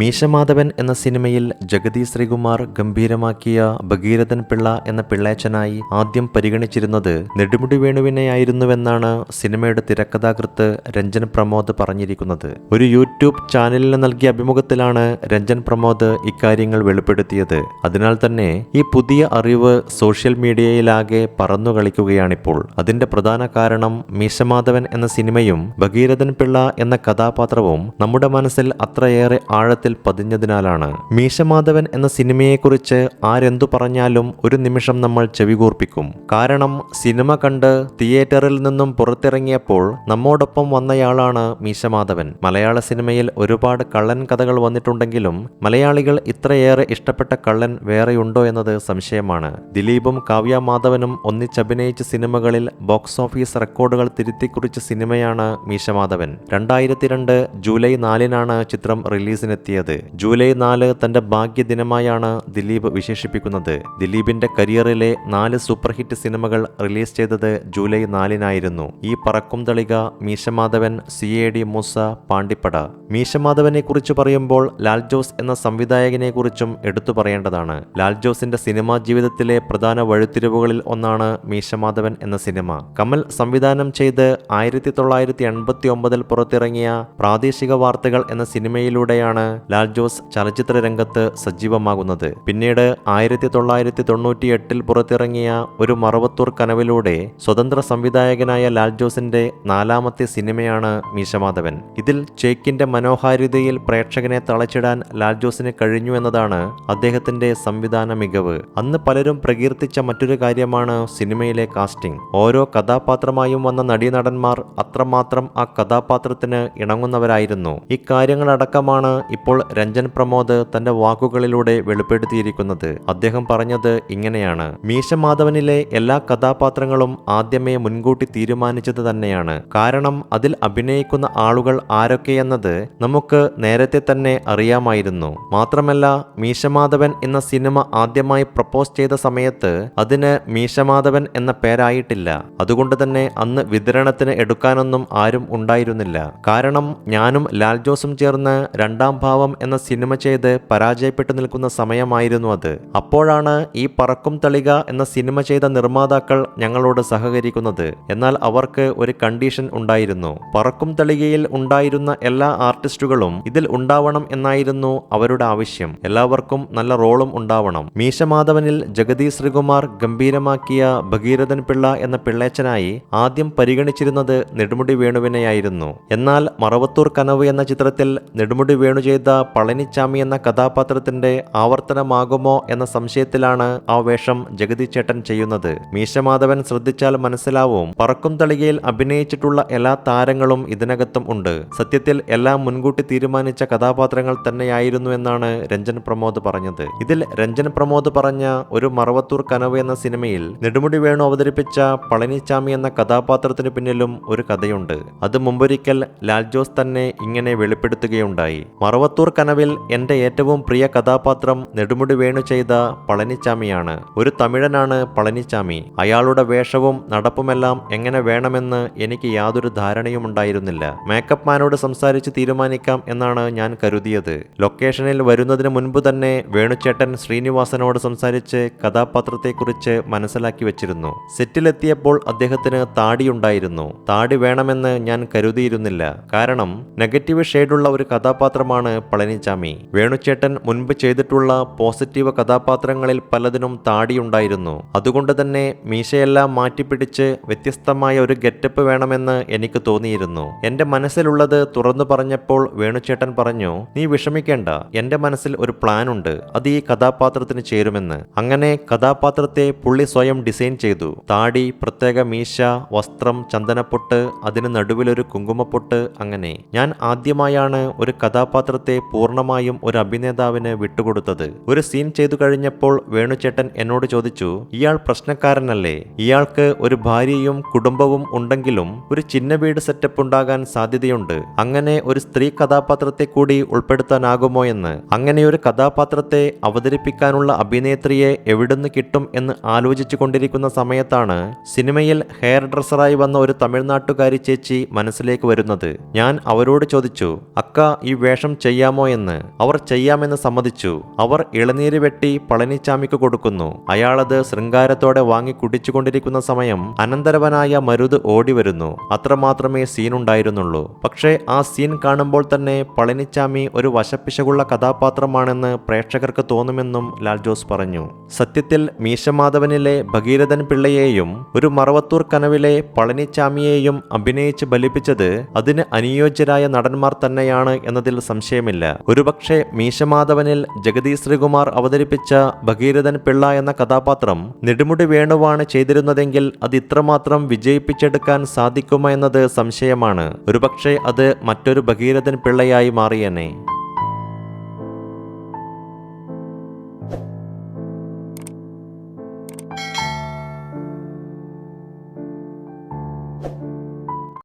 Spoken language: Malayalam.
മീശമാധവൻ എന്ന സിനിമയിൽ ജഗതി ശ്രീകുമാർ ഗംഭീരമാക്കിയ ഭഗീരഥൻ പിള്ള എന്ന പിള്ളേച്ചനായി ആദ്യം പരിഗണിച്ചിരുന്നത് നെടുമുടി വേണുവിനെയായിരുന്നുവെന്നാണ് സിനിമയുടെ തിരക്കഥാകൃത്ത് രഞ്ജൻ പ്രമോദ് പറഞ്ഞിരിക്കുന്നത്. ഒരു യൂട്യൂബ് ചാനലിന് നൽകിയ അഭിമുഖത്തിലാണ് രഞ്ജൻ പ്രമോദ് ഇക്കാര്യങ്ങൾ വെളിപ്പെടുത്തിയത്. അതിനാൽ തന്നെ ഈ പുതിയ അറിവ് സോഷ്യൽ മീഡിയയിലാകെ പറന്നു കളിക്കുകയാണിപ്പോൾ. അതിന്റെ പ്രധാന കാരണം മീശമാധവൻ എന്ന സിനിമയും ഭഗീരഥൻ പിള്ള എന്ന കഥാപാത്രവും നമ്മുടെ മനസ്സിൽ അത്രയേറെ ആഴത്തിൽ പതിഞ്ഞതിനാലാണ്. മീശമാധവൻ എന്ന സിനിമയെക്കുറിച്ച് ആരെന്തു പറഞ്ഞാലും ഒരു നിമിഷം നമ്മൾ ചെവികൂർപ്പിക്കും കാരണം സിനിമ കണ്ട് തിയേറ്ററിൽ നിന്നും പുറത്തിറങ്ങിയപ്പോൾ നമ്മോടൊപ്പം വന്നയാളാണ് മീശമാധവൻ. മലയാള സിനിമയിൽ ഒരുപാട് കള്ളൻ കഥകൾ വന്നിട്ടുണ്ടെങ്കിലും മലയാളികൾ ഇത്രയേറെ ഇഷ്ടപ്പെട്ട കള്ളൻ വേറെയുണ്ടോ എന്നത് സംശയമാണ്. ദിലീപും കാവ്യ മാധവനും ഒന്നിച്ചഭിനയിച്ച സിനിമകളിൽ ബോക്സ് ഓഫീസ് റെക്കോർഡുകൾ തിരുത്തിക്കുറിച്ച സിനിമയാണ് മീശമാധവൻ. രണ്ടായിരത്തി രണ്ട് ജൂലൈ നാലിനാണ് ചിത്രം റിലീസിനെത്തിയത്. ജൂലൈ നാല് തന്റെ ഭാഗ്യദിനമായാണ് ദിലീപ് വിശേഷിപ്പിക്കുന്നത്. ദിലീപിന്റെ കരിയറിലെ നാല് സൂപ്പർ ഹിറ്റ് സിനിമകൾ റിലീസ് ചെയ്തത് ജൂലൈ നാലിനായിരുന്നു. ഈ Parakkum Thalika Meeshamadhavan C I D Moosa Pandippada. മീശമാധവനെ കുറിച്ച് പറയുമ്പോൾ ലാൽ ജോസ് എന്ന സംവിധായകനെ കുറിച്ചും എടുത്തു പറയേണ്ടതാണ്. ലാൽ ജോസിന്റെ സിനിമാ ജീവിതത്തിലെ പ്രധാന വഴിത്തിരിവുകളിൽ ഒന്നാണ് മീശമാധവൻ എന്ന സിനിമ. കമൽ സംവിധാനം ചെയ്ത് ആയിരത്തി തൊള്ളായിരത്തി എൺപത്തി ഒമ്പതിൽ പുറത്തിറങ്ങിയ പ്രാദേശിക വാർത്തകൾ എന്ന സിനിമയിലൂടെയാണ് ലാൽ ജോസ് ചലച്ചിത്ര രംഗത്ത് സജീവമാകുന്നത്. പിന്നീട് ആയിരത്തി തൊള്ളായിരത്തി തൊണ്ണൂറ്റി എട്ടിൽ പുറത്തിറങ്ങിയ ഒരു മറവത്തൂർ കനവിലൂടെ സ്വതന്ത്ര സംവിധായകനായ ലാൽ ജോസിന്റെ നാലാമത്തെ സിനിമയാണ് മീശമാധവൻ. ഇതിൽ ചേക്കിന്റെ മനോഹാരിതയിൽ പ്രേക്ഷകനെ തളച്ചിടാൻ ലാൽ ജോസിന് കഴിഞ്ഞു എന്നതാണ് അദ്ദേഹത്തിന്റെ സംവിധാന മികവ്. അന്ന് പലരും പ്രകീർത്തിച്ച മറ്റൊരു കാര്യമാണ് സിനിമയിലെ കാസ്റ്റിംഗ്. ഓരോ കഥാപാത്രമായും വന്ന നടീനടന്മാർ അത്രമാത്രം ആ കഥാപാത്രത്തിന് ഇണങ്ങുന്നവരായിരുന്നു. ഇക്കാര്യങ്ങളടക്കമാണ് ഇപ്പോൾ രഞ്ജൻ പ്രമോദ് തന്റെ വാക്കുകളിലൂടെ വെളിപ്പെടുത്തിയിരിക്കുന്നത് അദ്ദേഹം പറഞ്ഞത് ഇങ്ങനെയാണ്. മീശ മീശമാധവനിലെ എല്ലാ കഥാപാത്രങ്ങളും ആദ്യമേ മുൻകൂട്ടി തീരുമാനിച്ചത് തന്നെയാണ്. കാരണം അതിൽ അഭിനയിക്കുന്ന ആളുകൾ ആരൊക്കെയെന്നത് നമുക്ക് നേരത്തെ തന്നെ അറിയാമായിരുന്നു. മാത്രമല്ല മീശമാധവൻ എന്ന സിനിമ ആദ്യമായി പ്രപ്പോസ് ചെയ്ത സമയത്ത് അതിന് മീശമാധവൻ എന്ന പേരായിട്ടില്ല. അതുകൊണ്ട് തന്നെ അന്ന് വിതരണത്തിന് എടുക്കാനൊന്നും ആരും ഉണ്ടായിരുന്നില്ല. കാരണം ഞാനും ലാൽ ജോസും ചേർന്ന് രണ്ടാം ഭാവം എന്ന സിനിമ ചെയ്ത് പരാജയപ്പെട്ടു നിൽക്കുന്ന സമയമായിരുന്നു അത്. അപ്പോഴാണ് ഈ പറക്കും തളിക എന്ന സിനിമ ചെയ്ത നിർമ്മാതാക്കൾ ഞങ്ങളോട് സഹകരിക്കുന്നത്. എന്നാൽ അവർക്ക് ഒരു കണ്ടീഷൻ ഉണ്ടായിരുന്നു. പറക്കും തളികയിൽ ഉണ്ടായിരുന്ന എല്ലാ ആർട്ടിസ്റ്റുകളും ഇതിൽ ഉണ്ടാവണം എന്നായിരുന്നു അവരുടെ ആവശ്യം. എല്ലാവർക്കും നല്ല റോളും ഉണ്ടാവണം. മീശമാധവനിൽ ജഗതി ശ്രീകുമാർ ഗംഭീരമാക്കിയ ഭഗീരഥൻ പിള്ള എന്ന പിള്ളേച്ചനായി ആദ്യം പരിഗണിച്ചിരുന്നത് നെടുമുടി വേണുവിനെയായിരുന്നു. എന്നാൽ മറവത്തൂർ കനവ് എന്ന ചിത്രത്തിൽ നെടുമുടി വേണു പളനിച്ചാമി എന്ന കഥാപാത്രത്തിന്റെ ആവർത്തനമാകുമോ എന്ന സംശയത്തിലാണ് ആ വേഷം ജഗതി ചേട്ടൻ ചെയ്യുന്നത്. മീശമാധവൻ ശ്രദ്ധിച്ചാൽ മനസ്സിലാവും. പറക്കും തളികയിൽ അഭിനയിച്ചിട്ടുള്ള എല്ലാ താരങ്ങളും ഇതിനകത്തും ഉണ്ട്. സത്യത്തിൽ എല്ലാം മുൻകൂട്ടി തീരുമാനിച്ച കഥാപാത്രങ്ങൾ തന്നെയായിരുന്നു എന്നാണ് രഞ്ജൻ പ്രമോദ് പറഞ്ഞത്. ഇതിൽ രഞ്ജൻ പ്രമോദ് പറഞ്ഞ ഒരു മറവത്തൂർ കനവ് എന്ന സിനിമയിൽ നെടുമുടി വേണു അവതരിപ്പിച്ച പളനിച്ചാമി എന്ന കഥാപാത്രത്തിന് പിന്നിലും ഒരു കഥയുണ്ട്. അത് മുമ്പൊരിക്കൽ ലാൽ ജോസ് തന്നെ ഇങ്ങനെ വെളിപ്പെടുത്തുകയുണ്ടായി. മറവത്തൂർ കനവിൽ എന്റെ ഏറ്റവും പ്രിയ കഥാപാത്രം നെടുമുടി വേണു ചെയ്ത പളനിച്ചാമിയാണ്. ഒരു തമിഴനാണ് പളനിച്ചാമി. അയാളുടെ വേഷവും നടപ്പുമെല്ലാം എങ്ങനെ വേണമെന്ന് എനിക്ക് യാതൊരു ധാരണയും ഉണ്ടായിരുന്നില്ല. മേക്കപ്പ് മാനോട് സംസാരിച്ച് തീരുമാനിക്കാം എന്നാണ് ഞാൻ കരുതിയത്. ലൊക്കേഷനിൽ വരുന്നതിന് മുൻപ് തന്നെ വേണുചേട്ടൻ ശ്രീനിവാസനോട് സംസാരിച്ച് കഥാപാത്രത്തെക്കുറിച്ച് മനസ്സിലാക്കി വെച്ചിരുന്നു. സെറ്റിലെത്തിയപ്പോൾ അദ്ദേഹത്തിന് താടിയുണ്ടായിരുന്നു. താടി വേണമെന്ന് ഞാൻ കരുതിയിരുന്നില്ല. കാരണം നെഗറ്റീവ് ഷെയ്ഡുള്ള ഒരു കഥാപാത്രമാണ് പളനിച്ചാമി. വേണുചേട്ടൻ മുൻപ് ചെയ്തിട്ടുള്ള പോസിറ്റീവ് കഥാപാത്രങ്ങളിൽ പലതിനും താടിയുണ്ടായിരുന്നു. അതുകൊണ്ട് തന്നെ മീശയെല്ലാം മാറ്റിപ്പിടിച്ച് വ്യത്യസ്തമായ ഒരു ഗെറ്റപ്പ് വേണമെന്ന് എനിക്ക് തോന്നിയിരുന്നു. എന്റെ മനസ്സിലുള്ളത് തുറന്നു പറഞ്ഞപ്പോൾ വേണുചേട്ടൻ പറഞ്ഞു നീ വിഷമിക്കേണ്ട. എന്റെ മനസ്സിൽ ഒരു പ്ലാൻ ഉണ്ട് അത് ഈ കഥാപാത്രത്തിന് ചേരുമെന്ന്. അങ്ങനെ കഥാപാത്രത്തെ പുള്ളി സ്വയം ഡിസൈൻ ചെയ്തു. താടി പ്രത്യേക മീശ വസ്ത്രം ചന്ദനപ്പൊട്ട് അതിന് നടുവിലൊരു കുങ്കുമപ്പൊട്ട് അങ്ങനെ. ഞാൻ ആദ്യമായാണ് ഒരു കഥാപാത്രത്തെ പൂർണമായും ഒരു അഭിനേതാവിന് വിട്ടുകൊടുത്തത്. ഒരു സീൻ ചെയ്തു കഴിഞ്ഞപ്പോൾ വേണുചേട്ടൻ എന്നോട് ചോദിച്ചു ഇയാൾ പ്രശ്നക്കാരനല്ലേ? ഇയാൾക്ക് ഒരു ഭാര്യയും കുടുംബവും ഉണ്ടെങ്കിലും ഒരു ചിന്ന വീട് സെറ്റപ്പ് ഉണ്ടാകാൻ സാധ്യതയുണ്ട്. അങ്ങനെ ഒരു സ്ത്രീ കഥാപാത്രത്തെ കൂടി ഉൾപ്പെടുത്താനാകുമോ എന്ന്. അങ്ങനെ ഒരു കഥാപാത്രത്തെ അവതരിപ്പിക്കാനുള്ള അഭിനേത്രിയെ എവിടുന്ന് കിട്ടും എന്ന് ആലോചിച്ചു കൊണ്ടിരിക്കുന്ന സമയത്താണ് സിനിമയിൽ ഹെയർ ഡ്രസ്സറായി വന്ന ഒരു തമിഴ്നാട്ടുകാരി ചേച്ചി മനസ്സിലേക്ക് വരുന്നത്. ഞാൻ അവരോട് ചോദിച്ചു അക്ക ഈ വേഷം ചെയ്യാൻ ചെയ്യാമോ എന്ന് അവർ ചെയ്യാമെന്ന് സമ്മതിച്ചു. അവർ ഇളനീര് വെട്ടി പളനിച്ചാമിക്ക് കൊടുക്കുന്നു. അയാളത് ശൃംഗാരത്തോടെ വാങ്ങി കുടിച്ചുകൊണ്ടിരിക്കുന്ന സമയം അനന്തരവനായ മരുത് ഓടിവരുന്നു. അത്രമാത്രമേ സീൻ ഉണ്ടായിരുന്നുള്ളൂ പക്ഷേ ആ സീൻ കാണുമ്പോൾ തന്നെ പളനിച്ചാമി ഒരു വശപ്പിശകുള്ള കഥാപാത്രമാണെന്ന് പ്രേക്ഷകർക്ക് തോന്നുമെന്നും ലാൽ ജോസ് പറഞ്ഞു. സത്യത്തിൽ മീശമാധവനിലെ ഭഗീരഥൻ പിള്ളയെയും ഒരു മറവത്തൂർ കനവിലെ പളനിച്ചാമിയെയും അഭിനയിച്ച് ബലിപ്പിച്ചത് അതിന് അനുയോജ്യരായ നടന്മാർ തന്നെയാണ് എന്നതിൽ സംശയമില്ല. ഒരുപക്ഷെ മീശമാധവനിൽ ജഗതി ശ്രീകുമാർ അവതരിപ്പിച്ച ഭഗീരഥൻ പിള്ള എന്ന കഥാപാത്രം നെടുമുടി വേണുവാണ് ചെയ്തിരുന്നതെങ്കിൽ അത് ഇത്രമാത്രം വിജയിപ്പിച്ചെടുക്കാൻ സാധിക്കുമോ എന്നത് സംശയമാണ്. ഒരുപക്ഷെ അത് മറ്റൊരു ഭഗീരഥൻ പിള്ളയായി മാറിയേനെ.